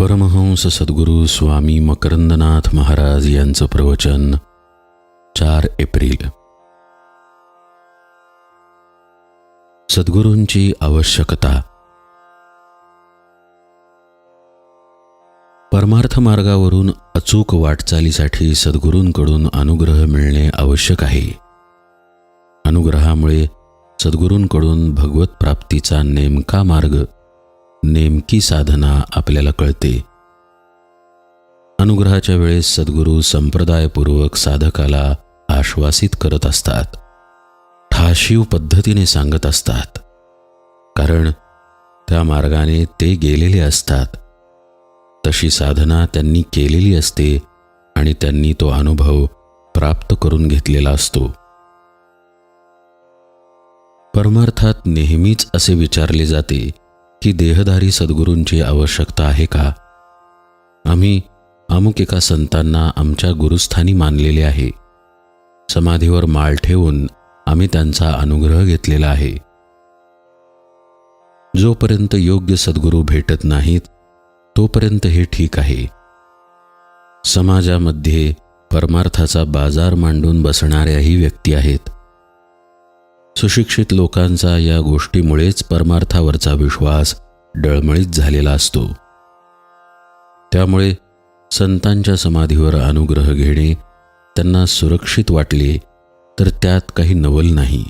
परमहंस सद्गुरू स्वामी मकरंदनाथ महाराज यांचं प्रवचन चार एप्रिल. सद्गुरूंची आवश्यकता. परमार्थ मार्गावरून अचूक वाटचालीसाठी सद्गुरूंकडून अनुग्रह मिळणे आवश्यक आहे. अनुग्रहामुळे सद्गुरूंकडून भगवत प्राप्तीचा नेमका मार्ग नेमकी साधना आपल्याला कळते. अनुग्रहाच्या वेळेस सद्गुरू संप्रदायपूर्वक साधकाला आश्वासित करत असतात. ठाशीव पद्धतीने सांगत असतात. कारण त्या मार्गाने ते गेलेले असतात. तशी साधना त्यांनी केलेली असते आणि त्यांनी तो अनुभव प्राप्त करून घेतलेला असतो. परमार्थात नेहमीच असे विचारले जाते की देहधारी सद्गुरूंची आवश्यकता आहे का? आम्ही अमुक एका संतांना आमच्या गुरुस्थानी मानलेले आहे. समाधीवर माळ ठेवून आम्ही त्यांचा अनुग्रह घेतलेला आहे. जोपर्यंत योग्य सद्गुरू भेटत नाहीत तोपर्यंत हे ठीक आहे. समाजामध्ये परमार्थाचा बाजार मांडून बसणाऱ्याही व्यक्ती आहेत. सुशिक्षित लोकांचा या गोष्टीमुळेच परमार्थावरचा विश्वास डळमळीत झालेला असतो. त्यामुळे संतांच्या समाधीवर अनुग्रह घेणे त्यांना सुरक्षित वाटले तर त्यात काही नवल नाही.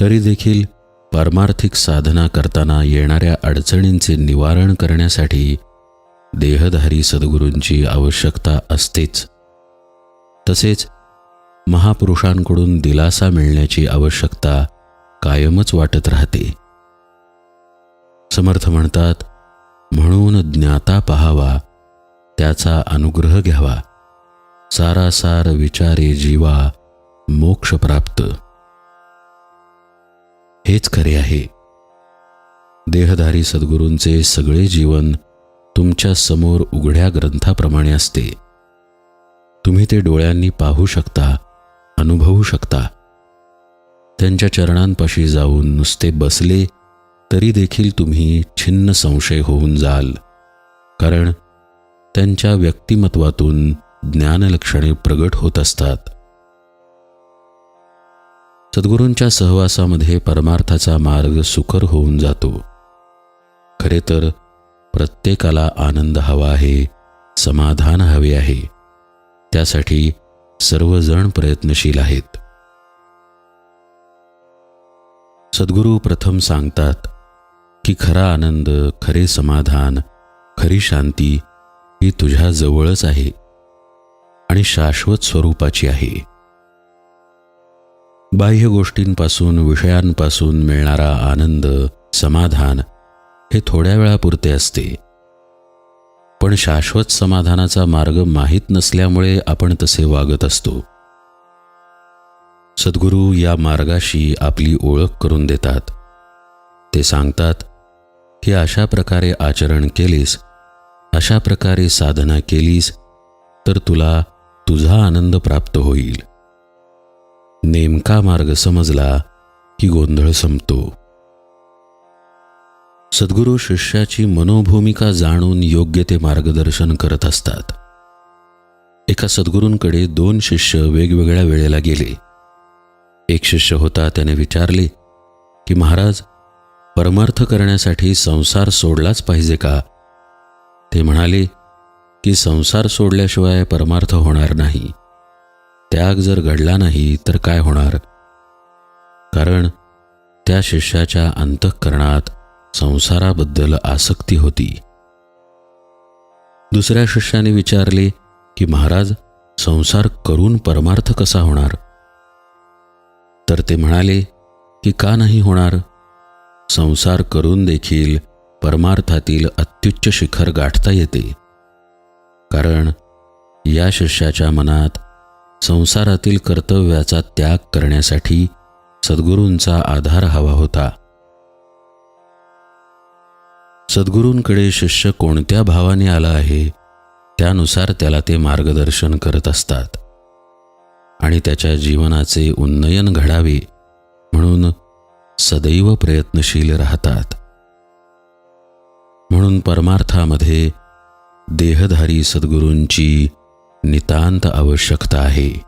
तरी देखील पारमार्थिक साधना करताना येणाऱ्या अडचणींचे निवारण करण्यासाठी देहधारी सद्गुरूंची आवश्यकता असतेच. तसेच महापुरुषांकडून दिलासा मिळण्याची आवश्यकता कायमच वाटत राहते. समर्थ म्हणतात म्हणून ज्ञाता पहावा त्याचा अनुग्रह घ्यावा. सारासार विचारे जीवा मोक्ष प्राप्त. हेच खरे आहे. देहधारी सद्गुरूंचे सगळे जीवन तुमच्यासमोर उघड्या ग्रंथाप्रमाणे असते. तुम्ही ते डोळ्यांनी पाहू शकता अनुभवू शकता. त्यांच्या चरणांपाशी जाऊन नुसते बसले तरी देखील तुम्ही छिन्न संशय होऊन जाल. कारण त्यांच्या व्यक्तिमत्वातून ज्ञानलक्षणे प्रगट होत असतात. सद्गुरूंच्या सहवासामध्ये परमार्थाचा मार्ग सुकर होऊन जातो. खरे तर प्रत्येकाला आनंद हवा आहे समाधान हवे आहे. त्यासाठी सर्वजण प्रयत्नशील आहेत. सद्गुरू प्रथम सांगतात की खरा आनंद खरे समाधान खरी शांती ही तुझ्या जवळच आहे आणि शाश्वत स्वरूपाची आहे. बाह्य गोष्टींपासून विषयांपासून मिळणारा आनंद समाधान हे थोड्या वेळापुरते असते. पण शाश्वत समाधानाचा मार्ग माहीत नसल्यामुळे आपण तसे वागत असतो. सद्गुरू या मार्गाशी आपली ओळख करून देतात. ते सांगतात की अशा प्रकारे आचरण केलेस अशा प्रकारे साधना केलीस तर तुला तुझा आनंद प्राप्त होईल. नेमका मार्ग समजला की गोंधळ संपतो. सद्गुरू शिष्याची मनोभूमिका जाणून योग्य ते मार्गदर्शन करत असतात. एका सद्गुरूंकडे दोन शिष्य वेगवेगळ्या वेळेला गेले. एक शिष्य होता त्याने विचारले की महाराज परमार्थ करण्यासाठी संसार सोडलाच पाहिजे का? ते म्हणाले की संसार सोडल्याशिवाय परमार्थ होणार नाही. त्याग जर घडला नाही तर काय होणार? कारण त्या शिष्याच्या अंतःकरणात संसाराबद्दल आसक्ती होती. दुसऱ्या शिष्याने विचारले की महाराज संसार करून परमार्थ कसा होणार? तर ते म्हणाले की का नाही होणार? संसार करून देखील परमार्थातील अत्युच्च शिखर गाठता येते. कारण या शिष्याच्या मनात संसारातील कर्तव्याचा त्याग करण्यासाठी सद्गुरूंचा आधार हवा होता. सद्गुरूंकडे शिष्य कोणत्या भावाने आला आहे त्यानुसार त्याला ते मार्गदर्शन करत असतात. आणि त्याच्या जीवनाचे उन्नयन घडावे म्हणून सदैव प्रयत्नशील राहतात. म्हणून परमार्थामध्ये देहधारी सद्गुरूंची नितांत आवश्यकता आहे.